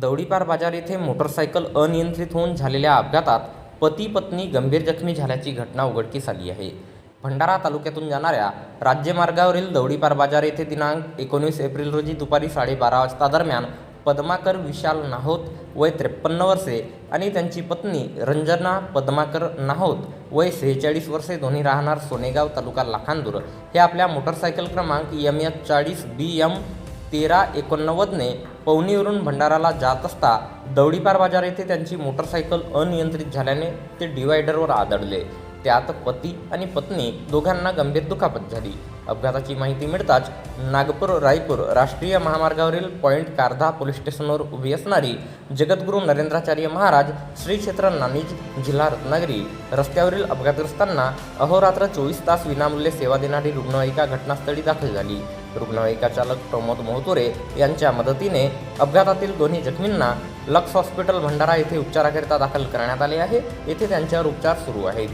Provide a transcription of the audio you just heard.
दौडीपार बाजार येथे मोटरसायकल अनियंत्रित होऊन झालेल्या अपघातात पती पत्नी गंभीर जखमी झाल्याची घटना उघडकीस आली आहे. भंडारा तालुक्यातून जाणाऱ्या राज्यमार्गावरील दौडीपार बाजार येथे दिनांक एकोणीस एप्रिल रोजी दुपारी साडेबारा वाजता दरम्यान पद्माकर विशाल नाहोत वय त्रेपन्न वर्षे आणि त्यांची पत्नी रंजना पद्माकर नाहोत वय सेहेचाळीस वर्षे दोन्ही राहणार सोनेगाव तालुका लाखांदूर. हे आपल्या मोटरसायकल क्रमांक एम एच चाळीस बी एम तेरा एकोणनव्वदने पवनीवरून भंडाराला जात असता दौडीपार बाजार येथे त्यांची मोटरसायकल अनियंत्रित झाल्याने ते डिवायडरवर आदळले. त्यात पती आणि पत्नी दोघांना गंभीर दुखापत झाली. अपघाताची माहिती मिळताच नागपूर रायपूर राष्ट्रीय महामार्गावरील पॉईंट कारधा पोलीस स्टेशनवर उभी असणारी जगद्गुरू नरेंद्राचार्य महाराज श्री क्षेत्र नानीज जिल्हा रत्नागिरी रस्त्यावरील अपघातग्रस्तांना अहोरात्र चोवीस तास विनामूल्य सेवा देणारी रुग्णवाहिका घटनास्थळी दाखल झाली. रुग्णवाहिका चालक प्रमोद मोहतुरे यांच्या मदतीने अपघातातील दोन्ही जखमींना लक्स हॉस्पिटल भंडारा येथे उपचाराकरिता दाखल करण्यात आले आहे. येथे त्यांच्यावर उपचार सुरू आहेत.